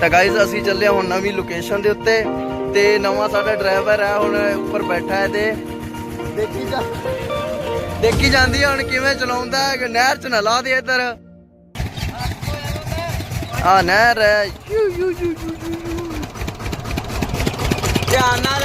ਤਾਂ ਗਾਇਜ਼ ਅਸੀਂ ਚੱਲੇ ਹੁਣ ਨਵੀਂ ਲੋਕੇਸ਼ਨ ਦੇ ਉੱਤੇ ਤੇ ਨਵਾਂ ਸਾਡਾ ਡਰਾਈਵਰ ਹੈ, ਹੁਣ ਉੱਪਰ ਬੈਠਾ ਹੈ ਤੇ ਦੇਖੀ ਜਾ ਦੇਖੀ ਜਾਂਦੀ ਹੈ ਹੁਣ ਕਿਵੇਂ ਚਲਾਉਂਦਾ ਹੈ, ਕਿ ਨਹਿਰ ਚ ਨਾ ਲਾ ਦੇ ਇੱਧਰ। ਆ ਨਹਿਰ ਹੈ। ਯੂ ਯੂ ਯੂ ਯੂ। ਧਿਆਨ ਨਾਲ